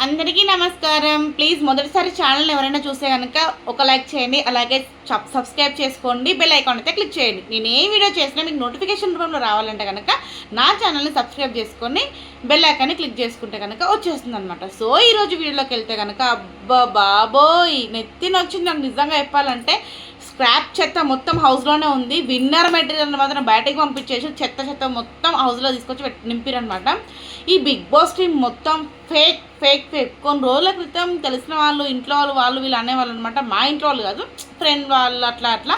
అందరికీ నమస్కారం. ప్లీజ్ మొదటిసారి ఛానల్ ఎవరైనా చూస్తే కనుక ఒక లైక్ చేయండి అలాగే సబ్- సబ్స్క్రైబ్ చేసుకోండి బెల్ ఐకాన్ అయితే క్లిక్ చేయండి. నేను ఏ వీడియో చేసినా మీకు నోటిఫికేషన్ రూపంలో రావాలంటే కనుక నా ఛానల్ని సబ్స్క్రైబ్ చేసుకొని బెల్ ఐకాన్ని క్లిక్ చేసుకుంటే కనుక వచ్చేస్తుంది అనమాట సో ఈరోజు వీడియోలోకి వెళ్తే కనుక అబ్బా బాబోయ్ నెత్తిన వచ్చింది నాకు నిజంగా చెప్పాలంటే స్క్రాప్ చెత్త మొత్తం హౌస్లోనే ఉంది. విన్నర్ మెటీరియల్ మాత్రం బయటకు పంపించేసి చెత్త చెత్త మొత్తం హౌస్లో తీసుకొచ్చి పెట్టి నింపిరనమాట ఈ బిగ్ బాస్ టీమ్ మొత్తం ఫేక్ ఫేక్ ఫేక్ కొన్ని రోజుల క్రితం తెలిసిన వాళ్ళు ఇంట్లో వాళ్ళు వాళ్ళు వీళ్ళు అనేవాళ్ళు అనమాట మా ఇంట్లో వాళ్ళు కాదు ఫ్రెండ్ వాళ్ళు అట్లా అట్లా.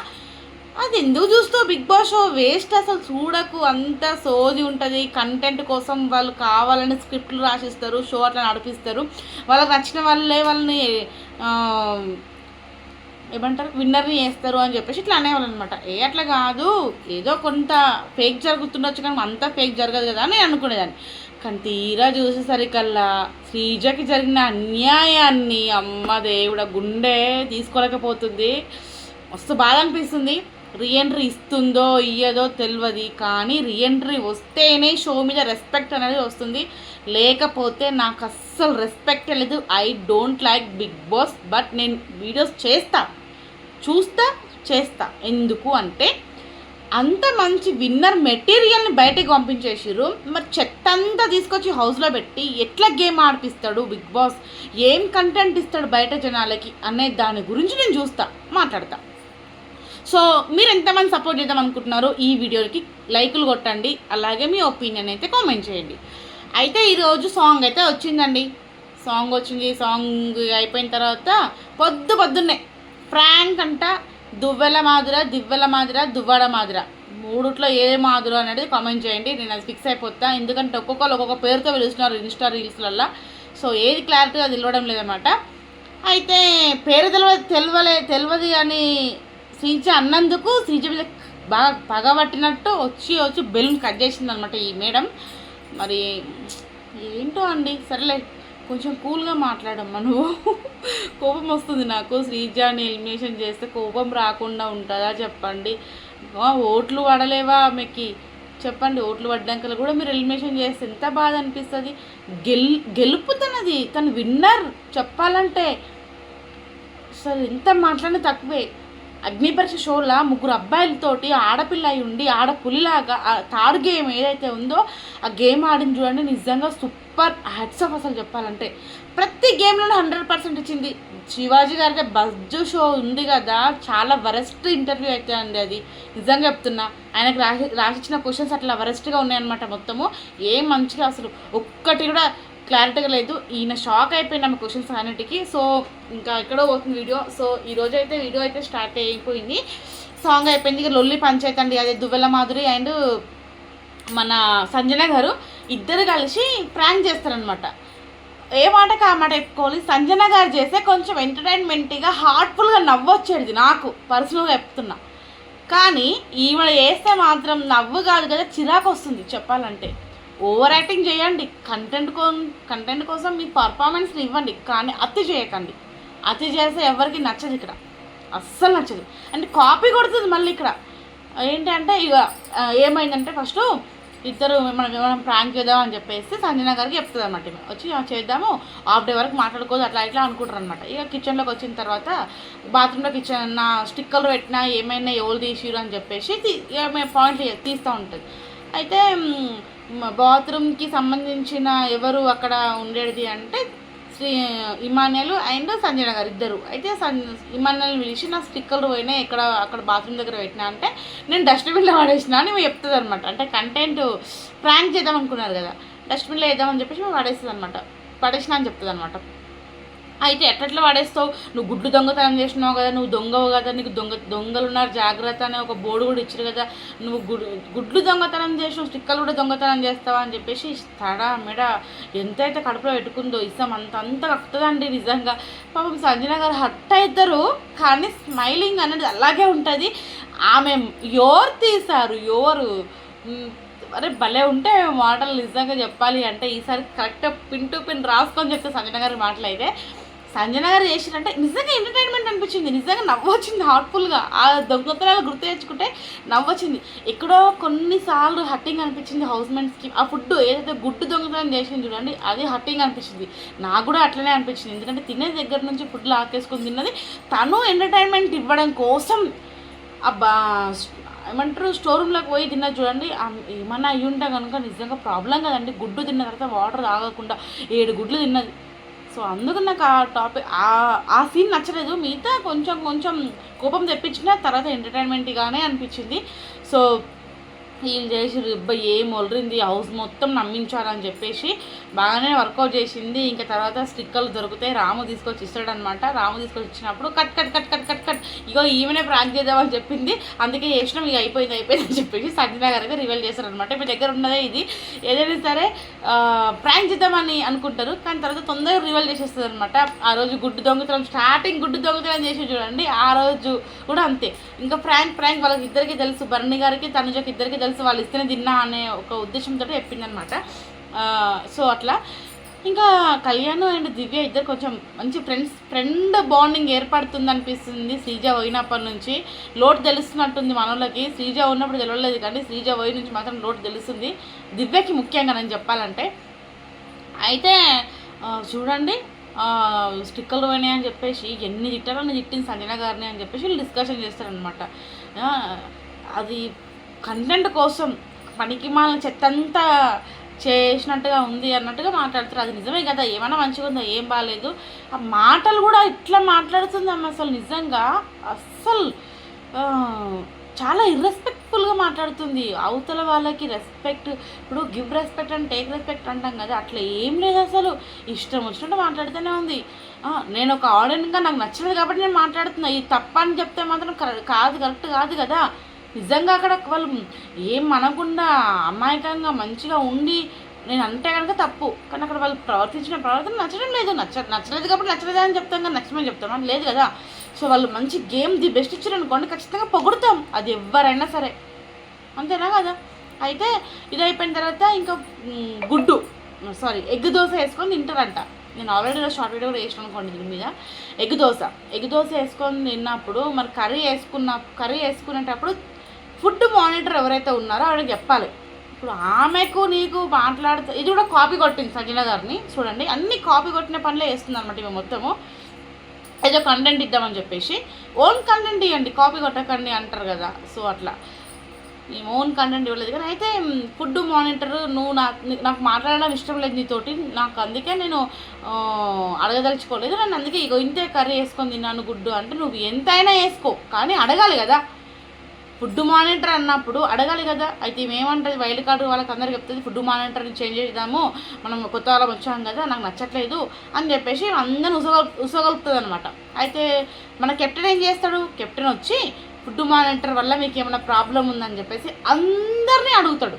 అది ఎందుకు చూస్తావు బిగ్ బాస్ షో వేస్ట్ అసలు చూడకు. అంత సోది ఉంటుంది. కంటెంట్ కోసం వాళ్ళు కావాలని స్క్రిప్ట్లు రాసిస్తారు షో అట్లా నడిపిస్తారు. వాళ్ళకి నచ్చిన వాళ్ళే వాళ్ళని ఏమంటారు? విన్నర్ని వేస్తారు అని చెప్పేసి ఇట్లా అనేవాళ్ళు అనమాట ఏ అట్లా కాదు ఏదో కొంత ఫేక్ జరుగుతుండొచ్చు కానీ అంతా ఫేక్ జరగదు కదా అని నేను అనుకునేదాన్ని. కానీ తీరా చూసేసరికల్లా శ్రీజకి జరిగిన అన్యాయాన్ని అమ్మ దేవుడ గుండె తీసుకోలేకపోతుంది. మస్తు బాధ అనిపిస్తుంది. రీఎంట్రీ ఇస్తుందో ఇయ్యదో తెలియదు కానీ రీఎంట్రీ వస్తేనే షో మీద రెస్పెక్ట్ అనేది వస్తుంది. లేకపోతే నాకు అస్సలు రెస్పెక్ట్ లేదు. I don't like big boss but నేను వీడియోస్ చేస్తాను చూస్తా చేస్తా. ఎందుకు అంటే అంత మంచి విన్నర్ మెటీరియల్ని బయటకు పంపించేసారు మరి చెత్త అంతా తీసుకొచ్చి హౌస్లో పెట్టి ఎట్లా గేమ్ ఆడిపిస్తాడు బిగ్ బాస్? ఏం కంటెంట్ ఇస్తాడు బయట జనాలకి అనే దాని గురించి నేను చూస్తా మాట్లాడతా. సో మీరు ఎంతమంది సపోర్ట్ చేద్దాం అనుకుంటున్నారో ఈ వీడియోకి లైకులు కొట్టండి. అలాగే మీ ఒపీనియన్ అయితే కామెంట్ చేయండి. అయితే ఈరోజు సాంగ్ అయితే వచ్చిందండి. సాంగ్ వచ్చింది సాంగ్ అయిపోయిన తర్వాత పొద్దు పొద్దున్నే ఫ్రాంక్ అంట దువ్వెల మాదిర దివ్వెల మాదిర దువ్వడ మాదిర. మూడుట్లో ఏ మాదిర అనేది కామెంట్ చేయండి. నేను అది ఫిక్స్ అయిపోతా. ఎందుకంటే ఒక్కొక్కరు ఒక్కొక్క పేరుతో పిలుస్తున్నారు ఇన్స్టా రీల్స్లల్లో సో ఏది క్లారిటీగా తెలియడం లేదన్నమాట. అయితే పేరు తెలియదు తెలియలే తెలియదు అని శ్రీజ అన్నందుకు శ్రీజ మీద బాగా పగబట్టినట్టు వచ్చి వచ్చి బెలూన్ కట్ చేసింది అనమాట ఈ మేడం. మరి ఏంటో అండి? సరేలే. కొంచెం కూల్గా మాట్లాడమ్మా నువ్వు. కోపం వస్తుంది నాకు. శ్రీజాని ఎలిమినేషన్ చేస్తే కోపం రాకుండా ఉంటుందా చెప్పండి. ఓట్లు పడలేవా ఆమెకి? చెప్పండి ఓట్లు పడ్డాక కూడా మీరు ఎలిమినేషన్ చేస్తే ఎంత బాధ అనిపిస్తుంది? గెల్ గెలుపు తనది. తను విన్నర్ చెప్పాలంటే. అసలు ఎంత మాట్లాడిన తక్కువే. అగ్నిపరీక్ష షోలా ముగ్గురు అబ్బాయిలతోటి ఆడపిల్ల అయి ఉండి ఆడపులిలాగా థర్డ్ గేమ్ ఏదైతే ఉందో ఆ గేమ్ ఆడిన చూడండి నిజంగా సూపర్ హ్యాట్స్ ఆఫ్ అసలు చెప్పాలంటే. ప్రతి గేమ్లోనే హండ్రెడ్ పర్సెంట్ ఇచ్చింది. శివాజీ గారికి బజ్జు షో ఉంది కదా చాలా వరెస్ట్ ఇంటర్వ్యూ అయితే అండి అది. నిజంగా చెప్తున్నా ఆయనకు రాసి రాసిచ్చిన క్వశ్చన్స్ అట్లా వరెస్ట్గా ఉన్నాయన్నమాట మొత్తము. ఏం మంచిగా అసలు ఒక్కటి కూడా క్లారిటీగా లేదు. ఈయన షాక్ అయిపోయింది ఆమె క్వశ్చన్స్ అన్నిటికీ. సో ఇంకా ఎక్కడో పోతుంది వీడియో. సో ఈ రోజు అయితే వీడియో అయితే స్టార్ట్ అయిపోయింది. సాంగ్ అయిపోయింది. ఇక లొల్లి పంచాయతీ అండి. అదే దువ్వెల మాధురి అండ్ మన సంజన గారు. ఇద్దరు కలిసి ప్రాంక్ చేస్తారనమాట ఏ మాటకి ఆ మాట చెప్పుకోవాలి? సంజన గారు చేస్తే కొంచెం ఎంటర్టైన్మెంట్గా హార్ట్ఫుల్గా నవ్వొచ్చేది నాకు. పర్సనల్గా చెప్తున్నా. కానీ ఈవిడ చేస్తే మాత్రం నవ్వు కాదు కదా చిరాకు వస్తుంది చెప్పాలంటే. ఓవర్ యాక్టింగ్ చేయండి. కంటెంట్ కో కంటెంట్ కోసం మీ పర్ఫార్మెన్స్ని ఇవ్వండి. కానీ అతి చేయకండి. అతి చేస్తే ఎవరికి నచ్చదు ఇక్కడ. అస్సలు నచ్చదు. అంటే కాపీ కొడుతుంది మళ్ళీ ఇక్కడ. ఏంటంటే ఇక ఏమైందంటే ఫస్ట్ ఇద్దరు మనం మనం ప్రాంక్ చేద్దాం అని చెప్పేసి సంజన గారికి చెప్తుంది అనమాట వచ్చి చేద్దాము హాఫ్ డే వరకు మాట్లాడుకోదు అట్లా ఇట్లా అనుకుంటారు అనమాట ఇక కిచెన్లోకి వచ్చిన తర్వాత బాత్రూంలో కిచెన్ నా స్టిక్కర్లు పెట్టినా ఏమైనా ఎవరు తీసిరు అని చెప్పేసి తీ- ఇక మేము పాయింట్లు తీస్తూ ఉంటుంది. అయితే బాత్రూమ్కి సంబంధించిన ఎవరు అక్కడ ఉండేది అంటే శ్రీ ఇమాన్యుల్ అండ్ సంజన గారు ఇద్దరు. అయితే సన్ ఇమాన్యుల్ పిలిచి నా స్టిక్కర్లు పోయినా ఎక్కడ అక్కడ బాత్రూమ్ దగ్గర పెట్టినా అంటే నేను డస్ట్బిన్లో పడేసిన అని చెప్తుంది అనమాట అంటే కంటెంట్ ప్రాంక్ చేద్దాం అనుకున్నారు కదా. డస్ట్బిన్లో వేద్దామని చెప్పేసి మేము పడేస్తుంది అనమాట పడేసిన అని చెప్తుంది అనమాట అయితే ఎట్లట్లా పడేస్తావు నువ్వు గుడ్డు దొంగతనం చేసినావు కదా నువ్వు దొంగవు కదా నీకు దొంగ దొంగలు ఉన్నారు జాగ్రత్త అనే ఒక బోర్డు కూడా ఇచ్చారు కదా నువ్వు గుడ్ గుడ్లు దొంగతనం చేసినావు స్టిక్కలు కూడా దొంగతనం చేస్తావా అని చెప్పేసి తడ మెడ ఎంతైతే కడుపులో పెట్టుకుందో ఇస్తాం అంత అంత కక్కుతుందండి నిజంగా. పాపం సంజన గారు హట్ అవుతారు కానీ స్మైలింగ్ అనేది అలాగే ఉంటుంది. ఆమె ఎవరు తీశారు ఎవరు అరే భలే ఉంటే మాటలు నిజంగా చెప్పాలి అంటే ఈసారి కరెక్ట్ పిన్ టు పిన్ రాసుకొని చెప్తే సంజన గారి మాటలు అయితే సంజన గారు చేసిరంటే నిజంగా ఎంటర్టైన్మెంట్ అనిపించింది. నిజంగా నవ్వొచ్చింది హార్ట్ఫుల్గా ఆ దొంగతనాలు గుర్తు తెచ్చుకుంటే నవ్వొచ్చింది. ఎక్కడో కొన్నిసార్లు హట్టింగ్ అనిపించింది హౌస్మెంట్స్కి ఆ ఫుడ్ ఏదైతే గుడ్డు దొంగతనం చేసింది చూడండి అది హట్టింగ్ అనిపించింది. నాకు కూడా అట్లనే అనిపించింది. ఎందుకంటే తినే దగ్గర నుంచి ఫుడ్ లాకేసుకొని తిన్నది తను ఎంటర్టైన్మెంట్ ఇవ్వడం కోసం అబ్బా ఏమంటారు స్టోర్ రూమ్లోకి పోయి తిన్నది చూడండి. ఏమన్నా అయ్యి ఉంటా కనుక నిజంగా ప్రాబ్లం కదండి. గుడ్డు తిన్న తర్వాత వాటర్ తాగకుండా ఏడు గుడ్లు తిన్నది. సో అందుకు నాకు ఆ టాపిక్ ఆ సీన్ నచ్చలేదు. మిగతా కొంచెం కొంచెం కోపం తెప్పించిన తర్వాత ఎంటర్టైన్మెంట్గానే అనిపించింది. సో వీళ్ళు చేసి రిబ్బ ఏం ఒలరింది. హౌస్ మొత్తం నమ్మించాలని చెప్పేసి బాగానే వర్కౌట్ చేసింది. ఇంకా తర్వాత స్టిక్కర్లు దొరుకుతాయి. రాము తీసుకొచ్చి ఇస్తాడనమాట రాము తీసుకొచ్చి ఇచ్చినప్పుడు cut cut cut cut cut cut. ఇగో ఈమెనే ప్రాంక్ చేద్దామని చెప్పింది. అందుకే చేసినాం. ఇక అయిపోయింది అయిపోయింది అని చెప్పేసి సంజనా గారికి రివీల్ చేశారనమాట మీ దగ్గర ఉన్నదే ఇది. ఏదైనా సరే ప్రాంక్ చేద్దామని అనుకుంటారు. కానీ తర్వాత తొందరగా రివీల్ చేసేస్తుంది అనమాట ఆ రోజు గుడ్డు దొంగతనం స్టార్టింగ్ గుడ్డు దొంగతనం చేసి చూడండి. ఆ రోజు కూడా అంతే. ఇంకా ప్రాంక్ ప్రాంక్ వాళ్ళకి ఇద్దరికి తెలుసు. భరణి గారికి తనుజకి ఇద్దరికి తెలుసు. వాళ్ళు ఇస్తేనే తిన్నా అనే ఒక ఉద్దేశంతో చెప్పిందనమాట సో అట్లా. ఇంకా కళ్యాణ్ అండ్ దివ్య ఇద్దరు కొంచెం మంచి ఫ్రెండ్స్ ఫ్రెండ్ బాండింగ్ ఏర్పడుతుంది అనిపిస్తుంది శ్రీజ పోయినప్పటి నుంచి. లోటు తెలుస్తున్నట్టుంది మనోళ్ళకి. శ్రీజ ఉన్నప్పుడు తెలియలేదు కానీ శ్రీజ పోయి నుంచి మాత్రం లోటు తెలుస్తుంది. దివ్యకి ముఖ్యంగా నేను చెప్పాలంటే. అయితే చూడండి స్టిక్కర్లు పోయినాయి అని చెప్పేసి ఎన్ని తిట్టారో నేను తిట్టింది సంజన గారిని అని చెప్పేసి వీళ్ళు డిస్కషన్ చేస్తారనమాట అది కంటెంట్ కోసం పనికి మాలిన చెత్తంతా చేసినట్టుగా ఉంది అన్నట్టుగా మాట్లాడుతారు అది నిజమే కదా? ఏమైనా మంచిగా ఉందా? ఏం బాగాలేదు ఆ మాటలు కూడా ఇట్లా మాట్లాడుతుందమ్మ అసలు నిజంగా. అస్సలు చాలా ఇర్రెస్పెక్ట్ఫుల్గా మాట్లాడుతుంది. అవతల వాళ్ళకి రెస్పెక్ట్ ఇప్పుడు give respect and take respect అంటాం కదా? అట్లా ఏం లేదు అసలు. ఇష్టం వచ్చినట్టు మాట్లాడుతూనే ఉంది. నేను ఒక ఆడియన్గా నాకు నచ్చినది కాబట్టి నేను మాట్లాడుతున్నా. ఇది తప్ప అని చెప్తే మాత్రం కాదు కరెక్ట్ కాదు కదా? నిజంగా అక్కడ వాళ్ళు ఏం అనకుండా అమాయకంగా మంచిగా ఉండి నేను అంటే కనుక తప్పు. కానీ అక్కడ వాళ్ళు ప్రవర్తించిన ప్రవర్తన నచ్చడం లేదు. నచ్చ నచ్చలేదు కాబట్టి నచ్చలేదు అని చెప్తాం కానీ నచ్చమని చెప్తాం. లేదు కదా. సో వాళ్ళు మంచి గేమ్ ది బెస్ట్ ఇచ్చారు అనుకోండి ఖచ్చితంగా పొగుడుతాం. అది ఎవరైనా సరే. అంతేనా కదా? అయితే ఇది అయిపోయిన తర్వాత ఇంకా గుడ్డు. సారీ ఎగ్ దోశ వేసుకొని తింటారంట. నేను ఆల్రెడీ షార్ట్ వీడియో కూడా వేసాను అనుకోండి దీని మీద. ఎగ్ దోశ. ఎగ్ దోశ వేసుకొని తిన్నప్పుడు మరి కర్రీ వేసుకున్న కర్రీ వేసుకునేటప్పుడు ఫుడ్ మానిటర్ ఎవరైతే ఉన్నారో ఆవిడకి చెప్పాలి. ఇప్పుడు ఆమెకు నీకు మాట్లాడుతూ ఇది కూడా కాపీ కొట్టింది సజన గారిని. చూడండి అన్ని కాపీ కొట్టిన పనులే వేస్తుంది అనమాట ఇవి మొత్తము. ఏదో కంటెంట్ ఇద్దామని చెప్పేసి. ఓన్ కంటెంట్ ఇవ్వండి కాపీ కొట్టకండి అంటారు కదా. సో అట్లా. నీ ఓన్ కంటెంట్ ఇవ్వలేదు కానీ అయితే ఫుడ్ మానిటర్ నువ్వు నాకు నాకు మాట్లాడడం ఇష్టం లేదు నీతోటి. నాకు అందుకే నేను అడగదలుచుకోలేదు. నేను అందుకే ఇగో ఇంతే కర్రీ వేసుకొని తిన్నాను గుడ్డు అంటే నువ్వు ఎంతైనా వేసుకో. కానీ అడగాలి కదా. ఫుడ్ మానిటర్ అన్నప్పుడు అడగాలి కదా. అయితే ఏమంటుంది? వైల్డ్ కార్డు వాళ్ళకి అందరికి చెప్తుంది ఫుడ్ మానిటర్ని చేంజ్ చేద్దాము. మనం కొత్త వాళ్ళం వచ్చాం కదా నాకు నచ్చట్లేదు. అని చెప్పేసి అందరిని ఉసగల్ ఉసగలుపుతుంది అనమాట అయితే మన కెప్టెన్ ఏం చేస్తాడు? కెప్టెన్ వచ్చి ఫుడ్ మానిటర్ వల్ల మీకు ఏమైనా ప్రాబ్లం ఉందని చెప్పేసి అందరినీ అడుగుతాడు.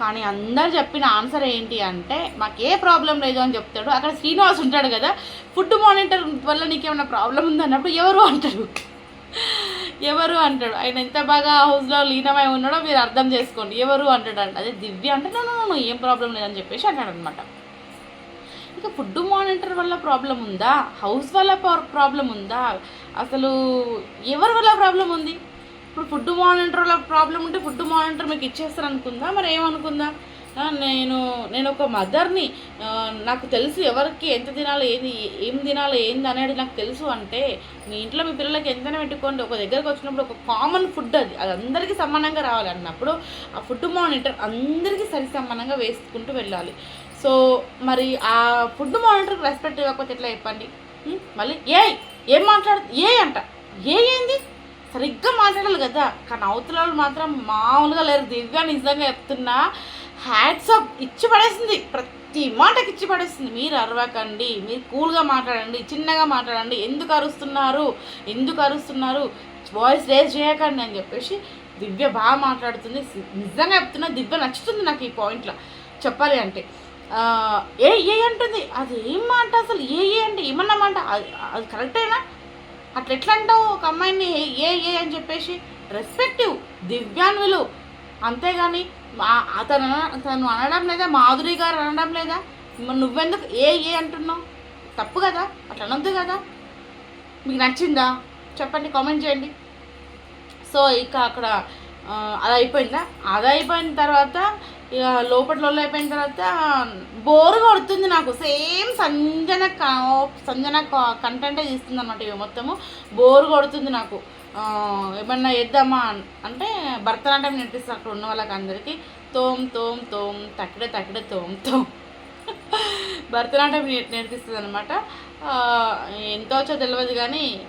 కానీ అందరు చెప్పిన ఆన్సర్ ఏంటి అంటే మాకు ఏ ప్రాబ్లం లేదు అని చెప్తాడు. అక్కడ శ్రీనివాస్ ఉంటాడు కదా ఫుడ్ మానిటర్ వల్ల నీకేమైనా ప్రాబ్లం ఉంది అన్నప్పుడు ఎవరు అంటారు? ఎవరు అంటాడు? ఆయన ఎంత బాగా హౌస్లో లీనమై ఉన్నాడో మీరు అర్థం చేసుకోండి. ఎవరు అంటాడు అంటే? అదే దివ్య అంటే? నన్ను ఏం ప్రాబ్లం లేదని చెప్పేసి అంటాడు అనమాట ఇక ఫుడ్ మానిటర్ వల్ల ప్రాబ్లం ఉందా? హౌస్ వల్ల ప్రాబ్లం ఉందా? అసలు ఎవరి వల్ల ప్రాబ్లం ఉంది? ఇప్పుడు ఫుడ్ మానిటర్ వల్ల ప్రాబ్లం ఉంటే ఫుడ్ మానిటర్ మీకు ఇచ్చేస్తారు అనుకుందా మరి ఏమనుకుందా? నేను నేను ఒక మదర్ని నాకు తెలుసు ఎవరికి ఎంత తినాలో ఏది ఏం తినాలో ఏంది అనేది నాకు తెలుసు అంటే మీ ఇంట్లో మీ పిల్లలకి ఎంతైనా పెట్టుకోండి ఒక దగ్గరకు వచ్చినప్పుడు ఒక కామన్ ఫుడ్ అది. అది అందరికీ సమానంగా రావాలి అన్నప్పుడు ఆ ఫుడ్ మానిటర్ అందరికీ సరి సమానంగా వేసుకుంటూ వెళ్ళాలి. సో మరి ఆ ఫుడ్ మానిటర్కి రెస్పెక్ట్ ఇవ్వకపోతే ఎట్లా చెప్పండి? మళ్ళీ ఏ ఏం మాట్లాడు ఏ అంట. ఏ ఏంది? సరిగ్గా మాట్లాడాలి కదా. కానీ అవతల వాళ్ళు మాత్రం మామూలుగా లేరు. దివ్య నిజంగా చెప్తున్నా. హ్యాట్స్ ఆఫ్ ఇచ్చి పడేసింది. ప్రతి మాటకి ఇచ్చి పడేసింది. మీరు అరవకండి మీరు కూల్గా మాట్లాడండి చిన్నగా మాట్లాడండి. ఎందుకు అరుస్తున్నారు? ఎందుకు అరుస్తున్నారు? వాయిస్ రేజ్ చేయకండి అని చెప్పేసి దివ్య బాగా మాట్లాడుతుంది. నిజంగా చెప్తున్నా దివ్య నచ్చుతుంది నాకు ఈ పాయింట్లో చెప్పాలి అంటే. ఏ ఏ అంటుంది? అది ఏం మాట అసలు? ఏ ఏ అంటే ఏమన్నా మాట? అది అది కరెక్టేనా అట్లా ఎట్లా అంటావు ఒక అమ్మాయిని? ఏ- ఏ అని చెప్పేసి రెస్పెక్టివ్ దివ్యాన్విలు అంతేగాని అతను తను అనడం లేదా? మాధురి గారు అనడం లేదా? నువ్వెందుకు ఏ ఏ అంటున్నావు? తప్పు కదా? అట్లా అనొద్దు కదా? మీకు నచ్చిందా? చెప్పండి కామెంట్ చేయండి. సో ఇక అక్కడ అది అయిపోయిందా? అది అయిపోయిన తర్వాత ఇక లోపల అయిపోయిన తర్వాత బోర్ కొడుతుంది నాకు. సేమ్ సంజన సంజన కంటెంటే తీస్తుంది అనమాట ఇవి మొత్తము. బోర్ కొడుతుంది నాకు. ఏమన్నా వేద్దామా అంటే భరతనాట్యం నేర్పిస్తారు అక్కడ ఉన్న వాళ్ళకి అందరికీ తోమ్ తోమ్ తోమ్ తక్కిడే తక్కిడే తోమ్ తోమ్ భరతనాట్యం నేర్- నేర్పిస్తుంది అనమాట ఎంత వచ్చో తెలియదు కానీ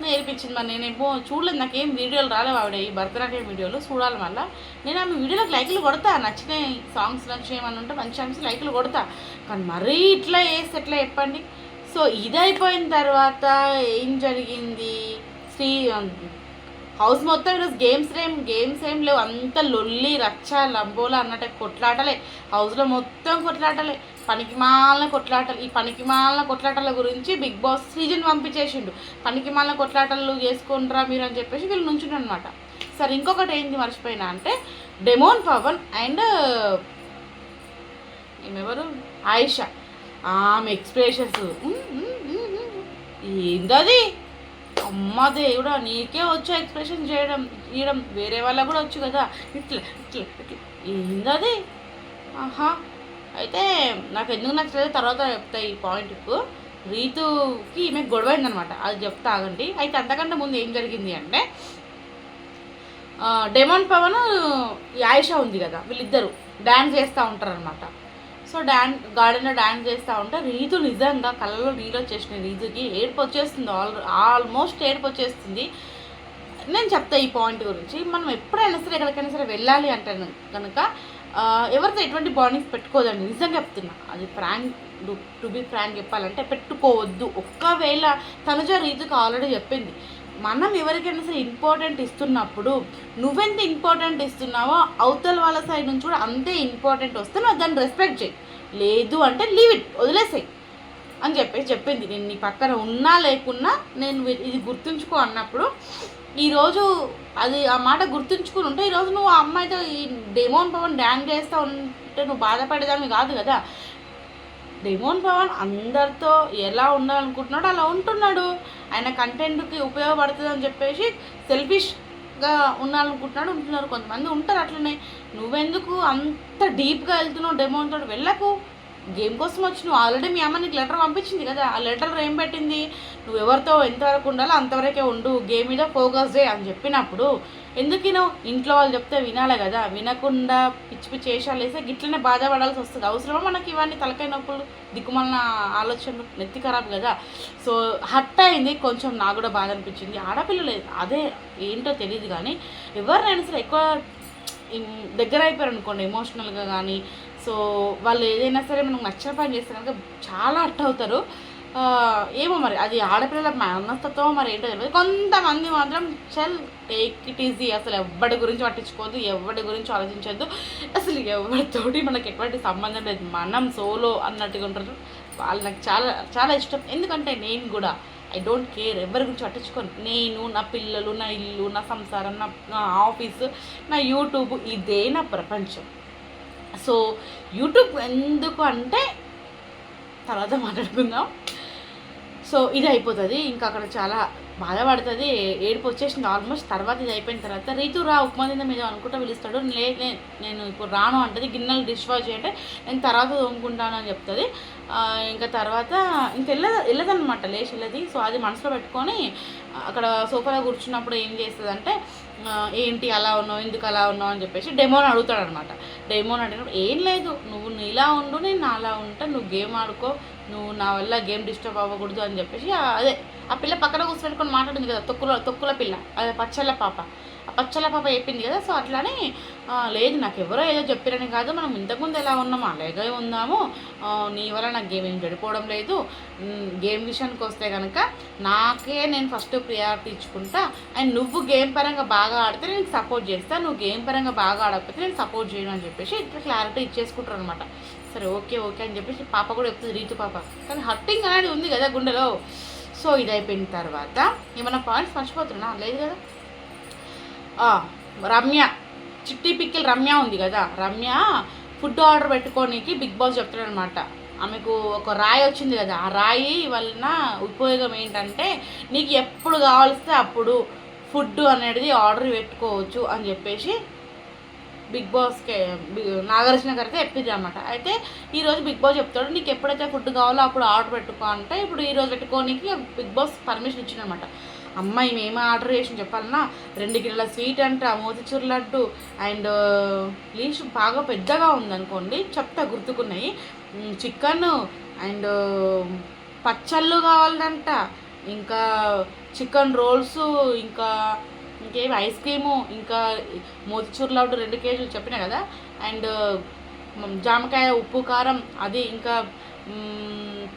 నేర్పించింది మరి నేనేమో చూడలేదు. నాకేం వీడియోలు రాలేవు ఆవిడ ఈ భరతనాట్యం వీడియోలు చూడాలి మళ్ళీ. నేను ఆమె వీడియోలకు లైక్లు కొడతా. నచ్చినాయి సాంగ్స్ నచ్చినాయి ఉంటే మంచి మంచి లైక్లు కొడతా. కానీ మరీ ఇట్లా వేస్తే ఎట్లా చెప్పండి? సో ఇదైపోయిన తర్వాత ఏం జరిగింది? శ్రీ హౌస్ మొత్తం ఈరోజు గేమ్స్ ఏం గేమ్స్ ఏం లేవు. అంత లొల్లి రచ్చ లంబోలా అన్నట్టే కొట్లాటలే. హౌస్లో మొత్తం కొట్లాటలే. పనికిమాలిన కొట్లాటలు. ఈ పనికిమాలిన కొట్లాటల గురించి బిగ్ బాస్ సీజన్ పంపించేసిండు. పనికిమాలిన కొట్లాటలు చేసుకుంటారా మీరు అని చెప్పేసి వీళ్ళు నుంచుండు అనమాట సరే ఇంకొకటి ఏంది మర్చిపోయినా అంటే డెమోన్ పవన్ అండ్ ఏమెవరు? ఆయిషా. ఆమె ఎక్స్ప్రెషన్స్ ఏందది? అమ్మ దేవుడా నీకే వచ్చా ఎక్స్ప్రెషన్ చేయడం ఇయడం వేరే వాళ్ళ కూడా వచ్చు కదా. ఇట్లా ఇట్లా ఇట్లా. ఏందది? ఆహా. అయితే నాకు ఎందుకు నచ్చలేదు? తర్వాత చెప్తా ఈ పాయింట్ రీతుకి ఈమె గొడవైందనమాట. అది చెప్తా ఆగండి. అయితే అంతకంటే ముందు ఏం జరిగింది అంటే డెమాన్ పవన్ ఈ ఆయిషా ఉంది కదా వీళ్ళిద్దరు. డ్యాన్స్ చేస్తూ ఉంటారు అనమాట సో డాన్ గార్డెన్లో డ్యాన్స్ చేస్తూ ఉంటే రీతు నిజంగా కళ్ళలో నీళ్ళు వచ్చేసినాయి. రీతుకి ఏడుపు వచ్చేస్తుంది. ఆల్ ఆల్మోస్ట్ ఏడుపు వచ్చేస్తుంది. నేను చెప్తా ఈ పాయింట్ గురించి. మనం ఎప్పుడైనా సరే ఎక్కడికైనా సరే వెళ్ళాలి అంటే కనుక ఎవరితో ఎటువంటి బాండింగ్స్ పెట్టుకోదండి నిజంగా చెప్తున్నా. అది ఫ్రాంక్ టు బి ఫ్రాంక్ చెప్పాలంటే పెట్టుకోవద్దు. ఒక్కవేళ తనుజ రీతికి ఆల్రెడీ చెప్పింది. మనం ఎవరికైనా సరే ఇంపార్టెంట్ ఇస్తున్నప్పుడు నువ్వెంత ఇంపార్టెంట్ ఇస్తున్నావో అవతల వాళ్ళ సైడ్ నుంచి కూడా అంతే ఇంపార్టెంట్ వస్తే నువ్వు దాన్ని రెస్పెక్ట్ చేయి. లేదు అంటే లీవ్ ఇట్ వదిలేసేయి అని చెప్పేసి చెప్పింది. నేను నీ పక్కన ఉన్నా లేకున్నా నేను ఇది గుర్తుంచుకో అన్నప్పుడు ఈరోజు అది ఆ మాట గుర్తుంచుకుని ఉంటే ఈరోజు నువ్వు ఆ అమ్మాయితో ఈ డెమోన్ పవన్ డ్యాన్ చేస్తూ ఉంటే నువ్వు బాధపడేదాన్ని కాదు కదా. డెమోన్ పవన్ అందరితో ఎలా ఉండాలనుకుంటున్నాడో అలా ఉంటున్నాడు. ఆయన కంటెంట్కి ఉపయోగపడుతుంది అని చెప్పేసి సెల్ఫిష్గా ఉండాలనుకుంటున్నాడు ఉంటున్నారు. కొంతమంది ఉంటారు అట్లనే. నువ్వెందుకు అంత డీప్గా వెళ్తున్నావు డెమోన్ తోటి వెళ్ళకు. గేమ్ కోసం వచ్చి నువ్వు ఆల్రెడీ మీ అమ్మ నీకు లెటర్ పంపించింది కదా ఆ లెటర్ ఏం పెట్టింది? నువ్వు ఎవరితో ఎంతవరకు ఉండాలో అంతవరకే ఉండు గేమ్ మీద ఫోకస్ చేయి అని చెప్పినప్పుడు ఎందుకు నువ్వు ఇంట్లో వాళ్ళు చెప్తే వినాలి కదా? వినకుండా పిచ్చి పిచ్చి వేషాలు వేస్తే గిట్లనే బాధపడాల్సి వస్తుంది. అవసరమా మనకి ఇవన్నీ తలకాయ నొప్పులు దిక్కుమలన ఆలోచనలు నెత్తి ఖరాబ్ కదా? సో హట్ అయింది కొంచెం నాకు కూడా బాధ అనిపించింది. ఆడపిల్లలు అదే ఏంటో తెలియదు కానీ ఎవరినైనా సరే ఎక్కువ దగ్గర అయిపోయారు అనుకోండి ఎమోషనల్గా కానీ సో వాళ్ళు ఏదైనా సరే మనకు నచ్చిన పని చేస్తే కనుక చాలా అట్ అవుతారు. ఏమో మరి అది ఆడపిల్లల మనస్తత్వం మరి ఏంటో తెలియదు కొంతమంది మాత్రం చల్ టేక్ ఇట్ ఈజీ అసలు ఎవరి గురించి పట్టించుకోవద్దు ఎవరి గురించి ఆలోచించద్దు. అసలు ఎవరితోటి మనకి ఎటువంటి సంబంధం లేదు. మనం సోలో అన్నట్టుగా ఉంటారు. వాళ్ళు నాకు చాలా చాలా ఇష్టం. ఎందుకంటే నేను కూడా ఐ డోంట్ కేర్ ఎవరి గురించి పట్టించుకోను. నేను నా పిల్లలు నా ఇల్లు నా సంసారం నా నా ఆఫీసు నా యూట్యూబ్ ఇదే నా ప్రపంచం. సో యూట్యూబ్ ఎందుకు అంటే తర్వాత మాట్లాడుకుందాం. సో ఇది అయిపోతుంది. ఇంకా అక్కడ చాలా బాధపడుతుంది. ఏడుపు వచ్చేసింది ఆల్మోస్ట్ తర్వాత ఇది అయిపోయిన తర్వాత రీతు రా ఉప్మా తిందా మీద అనుకుంటా పిలుస్తాడు. లేదు నేను ఇప్పుడు రాను అంటది. గిన్నెలు డిష్ వాష్ చేయంటే నేను తర్వాత తోముకుంటాను అని చెప్తుంది. ఇంకా తర్వాత ఇంక వెళ్ళదు వెళ్ళదన్నమాట. లేచి వెళ్ళది. సో అది మనసులో పెట్టుకొని అక్కడ సోఫాలో కూర్చున్నప్పుడు ఏం చేస్తుంది అంటే ఏంటి అలా ఉన్నావు ఎందుకు అలా ఉన్నావు అని చెప్పేసి డెమోని అడుగుతాడు అనమాట డెమోని అడిగినప్పుడు ఏం లేదు నువ్వు నీలా ఉండు నేను నాలా ఉంటా నువ్వు గేమ్ ఆడుకో నువ్వు నా వల్ల గేమ్ డిస్టర్బ్ అవ్వకూడదు అని చెప్పేసి అదే ఆ పిల్ల పక్కన కూర్చోబెట్టుకొని మాట్లాడింది కదా తొక్కుల తొక్కుల పిల్ల అదే పచ్చళ్ళ పాప. ఆ పచ్చళ్ళ పాప చెప్పింది కదా సో అట్లానే లేదు నాకు ఎవరో ఏదో చెప్పారని కాదు మనం ఇంతకుముందు ఎలా ఉన్నామో అలాగే ఉన్నాము. నీ వల్ల నాకు గేమ్ ఏం చెడిపోవడం లేదు. గేమ్ విషయానికి వస్తే కనుక నాకే నేను ఫస్ట్ ప్రియారిటీ ఇచ్చుకుంటా. అండ్ నువ్వు గేమ్ పరంగా బాగా ఆడితే నేను సపోర్ట్ చేస్తా. నువ్వు గేమ్ పరంగా బాగా ఆడకపోతే నేను సపోర్ట్ చేయను అని చెప్పేసి ఇట్లా క్లారిటీ ఇచ్చేసుకుంటారు అనమాట సరే ఓకే ఓకే అని చెప్పేసి పాప కూడా చెప్తుంది రీతు పాప. కానీ హట్టింగ్ అనేది ఉంది కదా గుండెలో. సో ఇది అయిపోయిన తర్వాత ఏమైనా పాయింట్స్ మర్చిపోతున్నా లేదు కదా. రమ్య చిట్టి పిక్కిల్ రమ్య ఉంది కదా రమ్య ఫుడ్ ఆర్డర్ పెట్టుకోనికి బిగ్ బాస్ చెప్తాడనమాట ఆమెకు ఒక రాయి వచ్చింది కదా ఆ రాయి వలన ఉపయోగం ఏంటంటే నీకు ఎప్పుడు కావాల్స్తే అప్పుడు ఫుడ్ అనేది ఆర్డర్ పెట్టుకోవచ్చు అని చెప్పేసి బిగ్ బాస్కి నాగార్జున గారికి చెప్పింది అనమాట అయితే ఈరోజు బిగ్ బాస్ చెప్తాడు నీకు ఎప్పుడైతే ఫుడ్ కావాలో అప్పుడు ఆర్డర్ పెట్టుకో అంటే ఇప్పుడు ఈరోజు పెట్టుకోనికి బిగ్ బాస్ పర్మిషన్ ఇచ్చిందనమాట అమ్మాయి మేము ఆర్డర్ చేసి చెప్పాలన్నా. రెండు కిలోల స్వీట్ అంట మోతిచూర్ లడ్డు అండ్ లీష్ బాగా పెద్దగా ఉందనుకోండి చెప్తా గుర్తుకున్నాయి. చికెన్ అండ్ పచ్చళ్ళు కావాలంట. ఇంకా చికెన్ రోల్స్ ఇంకా ఇంకేమి ఐస్ క్రీము ఇంకా మోతిచూర్ లడ్డు రెండు కేజీలు చెప్పిన కదా. అండ్ జామకాయ ఉప్పు కారం అది ఇంకా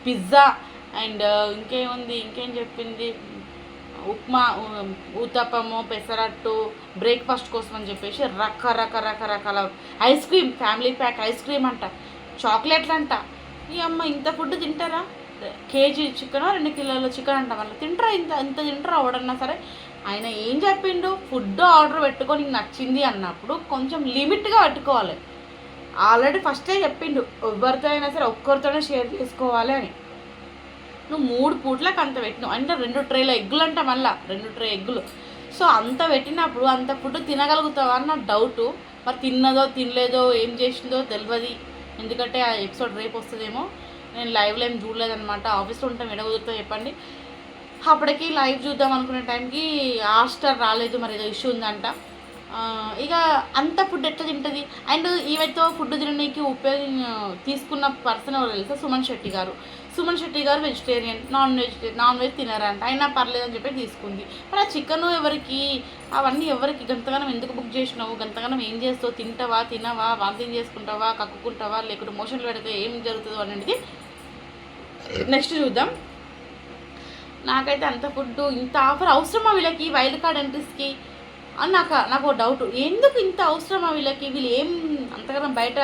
పిజ్జా అండ్ ఇంకేముంది ఇంకేం చెప్పింది? ఉప్మా ఉతప్పము ఊతప్పము పెసరట్టు బ్రేక్ఫాస్ట్ కోసం అని చెప్పేసి రకరక రకరకాల ice cream family pack ice cream అంట. చాక్లెట్లు అంట ఈ అమ్మ ఇంత ఫుడ్ తింటారా? కేజీ చికెన్ రెండు కిలోల చికెన్ అంట వాళ్ళు. తింటారా ఇంత ఇంత తింటారా ఎవడన్నా సరే? ఆయన ఏం చెప్పిండు? ఫుడ్ ఆర్డర్ పెట్టుకొని నచ్చింది అన్నప్పుడు కొంచెం లిమిట్గా పెట్టుకోవాలి. ఆల్రెడీ ఫస్టే చెప్పిండు ఎవరితో అయినా సరే ఒక్కరితోనే షేర్ చేసుకోవాలి అని. నువ్వు మూడు పూట్లకు అంత పెట్టినావు. అంటే రెండు ట్రేల ఎగ్గులు అంట మళ్ళా. రెండు ట్రే ఎగ్గులు. సో అంత పెట్టినప్పుడు అంత ఫుడ్ తినగలుగుతావా అన్న డౌటు. మరి తిన్నదో తినలేదో ఏం చేసిందో తెలియదు ఎందుకంటే ఆ ఎపిసోడ్ రేపు వస్తుందేమో. నేను లైవ్లో ఏం చూడలేదనమాట ఆఫీస్లో ఉంటాం ఎడ చెప్పండి. అప్పటికి లైవ్ చూద్దాం అనుకునే టైంకి హాస్టర్ రాలేదు మరి ఏదో ఇష్యూ ఉందంట. ఇక అంత ఫుడ్ ఎట్లా తింటుంది? అండ్ ఈమెతో ఫుడ్ తినడానికి ఉపయోగ తీసుకున్న పర్సన్ ఎవరు తెలుసా? సుమన్ శెట్టి గారు. సుమన్ శెట్టి గారు vegetarian non vegetarian non veg తినారంట. అయినా పర్లేదు అని చెప్పి తీసుకుంది. మరి ఆ చికెన్ ఎవరికి అవన్నీ ఎవరికి? గంతగానం ఎందుకు బుక్ చేసినావు? గంతగానం ఏం చేస్తావు? తింటావా? తినవా? వాంతింగ్ చేసుకుంటావా? కక్కుకుంటావా? లేకుంటే మోషన్లు పెడితే ఏం జరుగుతుందో అనేది నెక్స్ట్ చూద్దాం. నాకైతే అంత ఫుడ్ ఇంత ఆఫర్ అవసరమా వీళ్ళకి? వైల్డ్ కార్డ్ ఎంట్రీస్కి? అని నాకు నాకు ఒక డౌట్ ఎందుకు ఇంత అవసరమా వీళ్ళకి? వీళ్ళు ఏం అంతగానో బయట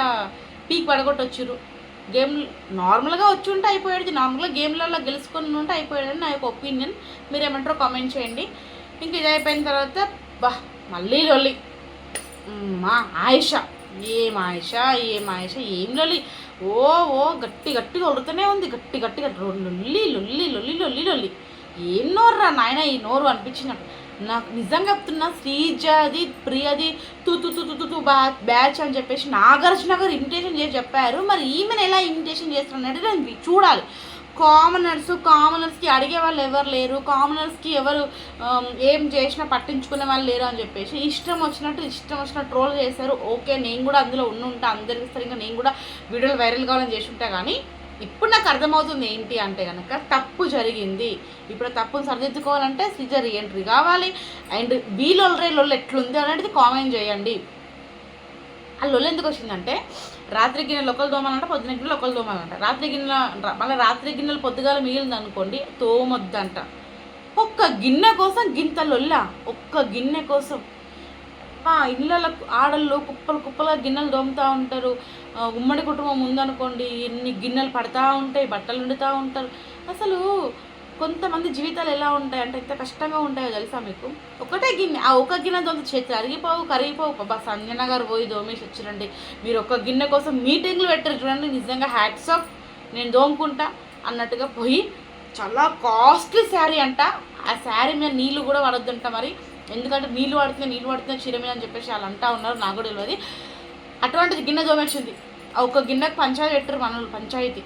పీక్ పడగొట్టొచ్చారు గేమ్ నార్మల్గా వచ్చి ఉంటే అయిపోయేది. నార్మల్గా గేమ్లలో గెలుచుకుని ఉంటే అయిపోయేది అని నా యొక్క ఒపీనియన్. మీరు ఏమంటారో కామెంట్ చేయండి. ఇంక ఇది అయిపోయిన తర్వాత బా మళ్ళీ లొల్లి. మా ఆయిష. ఏం ఆయుష ఏం ఆయుష ఏం లొల్లి. ఓ ఓ గట్టి గట్టిగా ఉడుతూనే ఉంది. గట్టి గట్టిగా రొ- లొల్లి లొల్లి లొల్లి లొల్లి లొల్లి. ఏం నోర్రా నాయన ఈ నోరు అనిపించినట్టు. నాకు నిజంగా చెప్తున్నా శ్రీజది ప్రియది తూ తూ తూ తూ తూ బా బ్యాచ్ అని చెప్పేసి నాగార్జున గారు ఇమిటేషన్ చేసి చెప్పారు. మరి ఈమెను ఎలా ఇమిటేషన్ చేస్తున్నట్టు నేను చూడాలి. కామనర్స్ కామనర్స్కి అడిగే వాళ్ళు ఎవరు లేరు. కామనర్స్కి ఎవరు ఏం చేసినా పట్టించుకునే వాళ్ళు లేరు అని చెప్పేసి ఇష్టం వచ్చినట్టు ఇష్టం వచ్చినట్టు ట్రోల్ చేశారు. ఓకే నేను కూడా అందులో ఉండుంటా అందరికీ సరిగ్గా నేను కూడా వీడియోలు వైరల్ కావాలని చేసి ఉంటా కానీ ఇప్పుడు నాకు అర్థమవుతుంది ఏంటి అంటే కనుక తప్పు జరిగింది. ఇప్పుడు తప్పును సరిదిద్దుకోవాలంటే సిజర్ రీఎంట్రీ కావాలి. అండ్ వీళ్ళు లొల్లరే లొల్లు ఎట్లుంది అనేది కామెంట్ చేయండి. ఆ లొల్లు ఎందుకు వచ్చిందంటే రాత్రి గిన్నెలు ఒకళ్ళు దోమాలంట పొద్దున గిన్నెలు ఒకళ్ళు దోమాలంట. రాత్రి గిన్నెల మళ్ళీ రాత్రి గిన్నెలు పొద్దుగాల మిగిలింది అనుకోండి తోమొద్దంట. ఒక్క గిన్నె కోసం గింత లొల్ల? ఒక్క గిన్నె కోసం. ఇళ్ళలో ఆడళ్ళు కుప్పలు కుప్పలుగా గిన్నెలు దోముతూ ఉంటారు. ఉమ్మడి కుటుంబం ఉందనుకోండి ఎన్ని గిన్నెలు పడతా ఉంటాయి బట్టలు వండుతూ ఉంటారు. అసలు కొంతమంది జీవితాలు ఎలా ఉంటాయి? అంటే ఎంత కష్టంగా ఉంటాయో తెలుసా మీకు? ఒకటే గిన్నె ఆ ఒక గిన్నె దోమ చేతులు అరిగిపోవు కరిగిపోవు. బాబా సంజన గారు పోయి దోమేసి వచ్చిరండి. మీరు ఒక గిన్నె కోసం మీటింగ్లు పెట్టారు చూడండి నిజంగా హ్యాట్స్ ఆఫ్. నేను దోముకుంటా అన్నట్టుగా పోయి చాలా కాస్ట్లీ శారీ అంట. ఆ శారీ మీద నీళ్ళు కూడా పడొద్దంట మరి. ఎందుకంటే నీళ్ళు పడుతున్నాయి నీళ్ళు పడుతున్నాయి చీర మీద అని చెప్పేసి వాళ్ళు అంటా ఉన్నారు నాకు కూడా తెలియదు అటువంటిది గిన్నె దోమేసింది ఒక గిన్నెకు గిన్నెకి పంచాయతీ పెట్టారు మన వాళ్ళు, పంచాయతీ.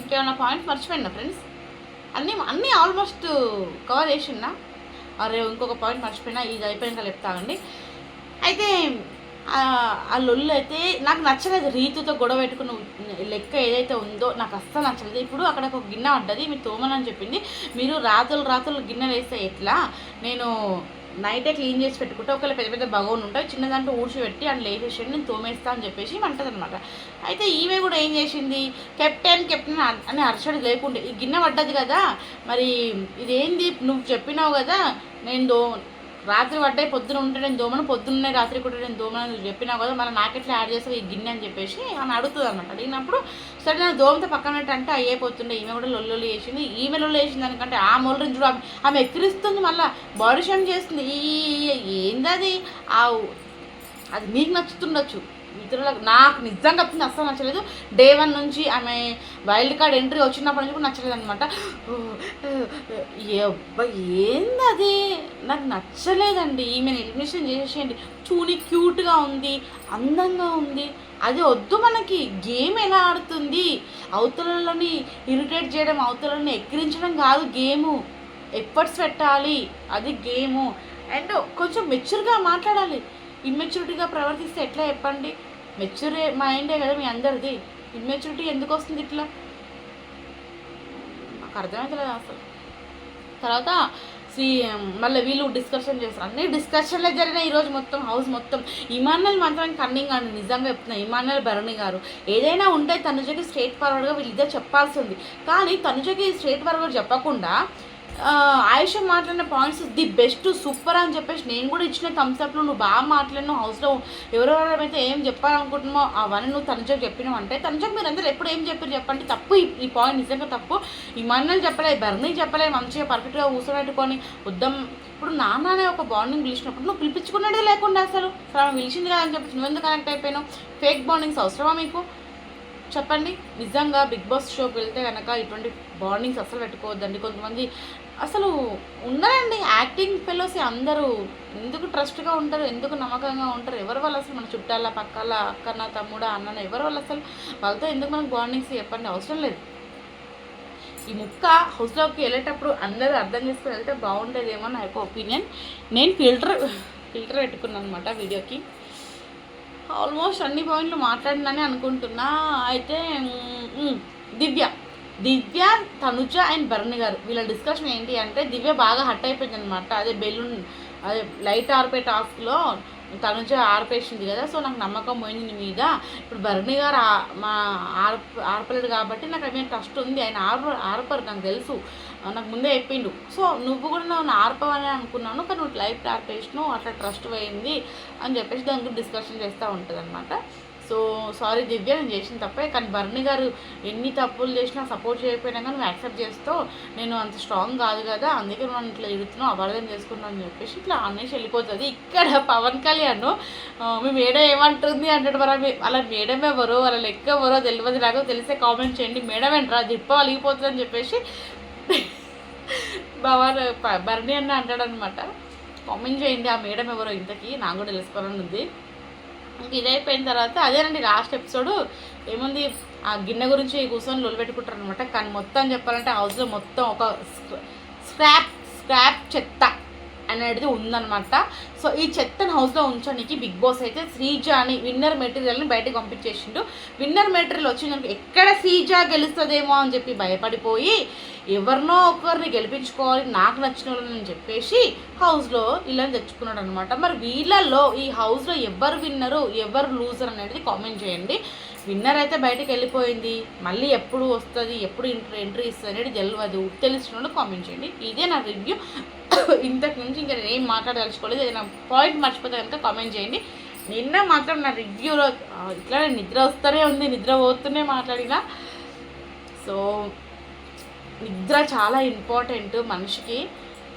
ఇంకేమైనా పాయింట్స్ మర్చిపోయినా ఫ్రెండ్స్ అన్నీ అన్నీ ఆల్మోస్ట్ కవర్ చేసిందా అరే ఇంకొక పాయింట్ మర్చిపోయినా ఇది అయిపోయినాక చెప్తామండి అయితే ఆ లొల్లు అయితే నాకు నచ్చలేదు. రీతితో గొడవ పెట్టుకున్న లెక్క ఏదైతే ఉందో నాకు అస్సలు నచ్చలేదు. ఇప్పుడు అక్కడ ఒక గిన్నె పడ్డది మీరు తోమనని చెప్పింది. మీరు రాతులు రాతలు గిన్నెలు వేస్తే ఎట్లా? నేను నైటే క్లీన్ చేసి పెట్టుకుంటే ఒకవేళ పెద్ద పెద్ద బగోన్ ఉంటాయి చిన్న దాంట్లో ఊడ్చి పెట్టి అందులో నేను తోమేస్తా అని చెప్పేసి అంటదనమాట అయితే ఈమె కూడా ఏం చేసింది? కెప్టెన్ కెప్టెన్ అని అరచడు లేకుండే ఈ గిన్నె పడ్డది కదా మరి ఇదేంది? నువ్వు చెప్పినావు కదా నేను దో రాత్రి పడ్డాయి పొద్దున ఉంటే నేను దోమను పొద్దున్నే రాత్రి కూడా నేను దోమను నువ్వు చెప్పినా కదా మళ్ళీ నాకెట్లా యాడ్ చేస్తావు ఈ గిన్నె అని చెప్పేసి ఆమె అడుగుతుంది అనమాట అడిగినప్పుడు సరే నేను దోమతో పక్కన అంటే అయ్యే పోతుండే ఈమె కూడా లొల్లు వేసింది ఈమె లొల్లు వేసింది దానికంటే ఆ మొల్లని చూడు ఆమె ఆమె ఎక్కిరిస్తుంది మళ్ళీ బాడీ షేమ్ చేస్తుంది. ఈ ఏందది? ఆ అది మీకు నచ్చుతుండొచ్చు. ఇతరులకు నాకు నిజంగా చెప్తుంది అస్సలు నచ్చలేదు. డే వన్ నుంచి ఆమె వైల్డ్ కార్డ్ ఎంట్రీ వచ్చినప్పటి నుంచి కూడా నచ్చలేదు అనమాట ఏంది అది? నాకు నచ్చలేదండి. ఈమెను ఎలిమినేషన్ చేసేయండి. చూని క్యూట్గా ఉంది అందంగా ఉంది. అది వద్దు మనకి. గేమ్ ఎలా ఆడుతుంది? అవతలని ఇరిటేట్ చేయడం అవతలని ఎక్కిరించడం కాదు గేము ఎఫర్ట్స్ పెట్టాలి. అది గేము అండ్ కొంచెం మెచ్యూర్గా మాట్లాడాలి. ఇమ్మెచ్యూరిటీగా ప్రవర్తిస్తే ఎట్లా చెప్పండి? మెచ్యూర్ మైండే కదా మీ అందరిది. ఇమ్మెచ్యూరిటీ ఎందుకు వస్తుంది ఇట్లా? నాకు అర్థమవుతలేదు అసలు. తర్వాత శ్రీ మళ్ళీ వీళ్ళు డిస్కషన్ చేస్తారు. అన్ని డిస్కషన్లే జరిగినాయి ఈరోజు మొత్తం హౌస్ మొత్తం. ఇమానుయల్ మాత్రం కన్నింగ్ అని నిజంగా చెప్తున్నా. ఇమానుయల్ భరణి గారు. ఏదైనా ఉంటే తనుజకి స్ట్రేట్ ఫార్వర్డ్గా వీళ్ళిద్దరు చెప్పాల్సి ఉంది కానీ తనుజకి స్ట్రేట్ ఫార్వర్డ్ చెప్పకుండా ఆయుష మాట్లాడిన పాయింట్స్ ది బెస్ట్ సూపర్ అని చెప్పేసి నేను కూడా ఇచ్చిన థమ్స్అప్లో నువ్వు బాగా మాట్లాడినావు హౌస్లో ఎవరెవరైతే ఏం చెప్పాలనుకుంటున్నామో అవన్నీ నువ్వు తనుజకు చెప్పినావు అంటే తనుజకు మీరు అందరూ ఎప్పుడు ఏం చెప్పారు చెప్పండి తప్పు ఈ- పాయింట్ నిజంగా తప్పు. ఈ మన్నలు బర్నీ చెప్పలేదు మంచిగా పర్ఫెక్ట్గా కూర్చోబెట్టుకొని వద్దాం ఇప్పుడు నాన్ననే ఒక బాండింగ్ పిలిచినప్పుడు నువ్వు పిలిపించుకున్నదే లేకుండా అసలు. అసలు పిలిచింది కదా అని చెప్పేసి నువ్వు ఎందుకు కనెక్ట్ అయిపోయినావు? ఫేక్ బాండింగ్స్ అవసరమా మీకు? చెప్పండి. నిజంగా బిగ్ బాస్ షోకి వెళ్తే కనుక ఇటువంటి బాండింగ్స్ అసలు పెట్టుకోవద్దండి. కొంతమంది అసలు ఉన్నారండి యాక్టింగ్ ఫెలోస్ అందరూ. ఎందుకు ట్రస్ట్గా ఉంటారు? ఎందుకు నమ్మకంగా ఉంటారు? ఎవరి వల్ల అసలు మన చుట్టాల పక్కల అక్కన తమ్ముడా అన్న ఎవరి వల్ల అసలు? వాళ్ళతో ఎందుకు మనకు బాండింగ్స్ చెప్పండి అవసరం లేదు. ఈ ముక్క హౌస్లోకి వెళ్ళేటప్పుడు అందరూ అర్థం చేసుకుని వెళ్తే బాగుండేదేమో నా యొక్క ఒపీనియన్. నేను ఫిల్టర్ ఫిల్టర్ పెట్టుకున్నాను అనమాట వీడియోకి. ఆల్మోస్ట్ అన్ని పాయింట్లు మాట్లాడినని అనుకుంటున్నా. అయితే దివ్య. దివ్య తనుజ అండ్ భరణి గారు. వీళ్ళ డిస్కషన్ ఏంటి అంటే దివ్య బాగా హట్ అయిపోయింది అనమాట అదే బెలూన్ అదే లైట్ ఆర్పే టాస్క్లో తనుజ ఆర్పేసింది కదా. సో నాకు నమ్మకం పోయింది నీ మీద. ఇప్పుడు భరణి గారు మా ఆర్ప ఆర్పలేడు కాబట్టి నాకు ఆయన ట్రస్ట్ ఉంది. ఆయన ఆర్ప ఆర్పరు నాకు తెలుసు. నాకు ముందే చెప్పిండు. సో నువ్వు కూడా నన్ను ఆర్పవని అనుకున్నాను. కానీ నువ్వు లైఫ్ ఆర్పేసినావు. అట్లా ట్రస్ట్ పోయింది అని చెప్పేసి దాని గురించి డిస్కషన్ చేస్తూ ఉంటుంది అనమాట సో సారీ దివ్య నేను చేసిన తప్పే. కానీ భరణి గారు ఎన్ని తప్పులు చేసినా సపోర్ట్ చేయకపోయినా కానీ నువ్వు యాక్సెప్ట్ చేస్తూ నేను అంత స్ట్రాంగ్ కాదు కదా అందుకే మనం నన్ను ఇట్లా ఇడుతున్నావు అపార్థం చేసుకున్నాను అని చెప్పేసి ఇట్లా అనేసి వెళ్ళిపోతుంది. ఇక్కడ పవన్ కళ్యాణ్ మీ మేడం ఏమంటుంది అంటాడు మరి అలా మేడం ఎవరో వాళ్ళ లెక్క ఎవరో తెలియదు నాకు తెలిసే కామెంట్ చేయండి. మేడం ఏంట్రా దిప్ప అలిగిపోతుంది అని చెప్పేసి భవన్ ప- భరణి అన్న అంటాడనమాట కామెంట్ చేయండి ఆ మేడం ఎవరో ఇంతకీ నాకు కూడా తెలుసుకోవాలని ఉంది. ఇంక ఇది అయిపోయిన తర్వాత అదేనండి లాస్ట్ ఎపిసోడ్ ఏముంది? ఆ గిన్నె గురించి కూర్చొని లొలు పెట్టుకుంటారు అనమాట కానీ మొత్తం చెప్పాలంటే హౌస్లో మొత్తం ఒక స్క్రాప్ స్క్రాప్ చెత్త. అనేది ఉందన్నమాట. సో ఈ చెత్తను హౌస్లో ఉంచడానికి బిగ్ బాస్ అయితే శ్రీజ అని విన్నర్ మెటీరియల్ని బయటకు పంపించేసిండు. విన్నర్ మెటీరియల్ వచ్చిందనుకో ఎక్కడ శ్రీజ గెలుస్తుందేమో అని చెప్పి భయపడిపోయి ఎవరినో ఒకరిని గెలిపించుకోవాలి నాకు నచ్చిన వాళ్ళని చెప్పేసి హౌస్లో ఇలా తెచ్చుకున్నాడు అనమాట మరి వీళ్ళల్లో ఈ హౌస్లో ఎవరు విన్నరు ఎవరు లూజర్ అనేది కామెంట్ చేయండి. విన్నర్ అయితే బయటకు వెళ్ళిపోయింది. మళ్ళీ ఎప్పుడు వస్తుంది ఎప్పుడు ఎంట్రీ ఎంట్రీ ఇస్తుంది అనేది తెలియదు తెలిసిన కామెంట్ చేయండి. ఇదే నా రివ్యూ. ఇంతకు నుంచి ఇంకా నేను ఏం మాట్లాడదలుచుకోలేదు. ఏదైనా పాయింట్ మర్చిపోతే కనుక కామెంట్ చేయండి. నిన్న మాత్రం నా రివ్యూలో ఇట్లానే నిద్ర వస్తూనే ఉంది నిద్ర పోతూనే మాట్లాడినా. సో నిద్ర చాలా ఇంపార్టెంట్ మనిషికి.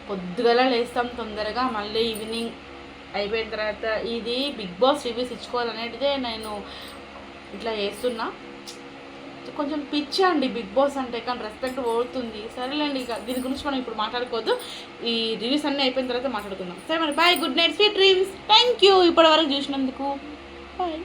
పొద్దుగల లేస్తాం తొందరగా మళ్ళీ ఈవినింగ్ అయిపోయిన తర్వాత ఇది బిగ్ బాస్ రివ్యూస్ ఇచ్చుకోవాలనేటిదే నేను ఇట్లా చేస్తున్నా. కొంచెం పిచ్చి అండి బిగ్ బాస్ అంటే కానీ రెస్పెక్ట్ పోతుంది. సరేలేండి ఇక దీని గురించి మనం ఇప్పుడు మాట్లాడుకోవద్దు. ఈ రివ్యూస్ అన్నీ అయిపోయిన తర్వాత మాట్లాడుకుందాం. సరే మరి bye good night sweet dreams thank you ఇప్పటి వరకు చూసినందుకు. బాయ్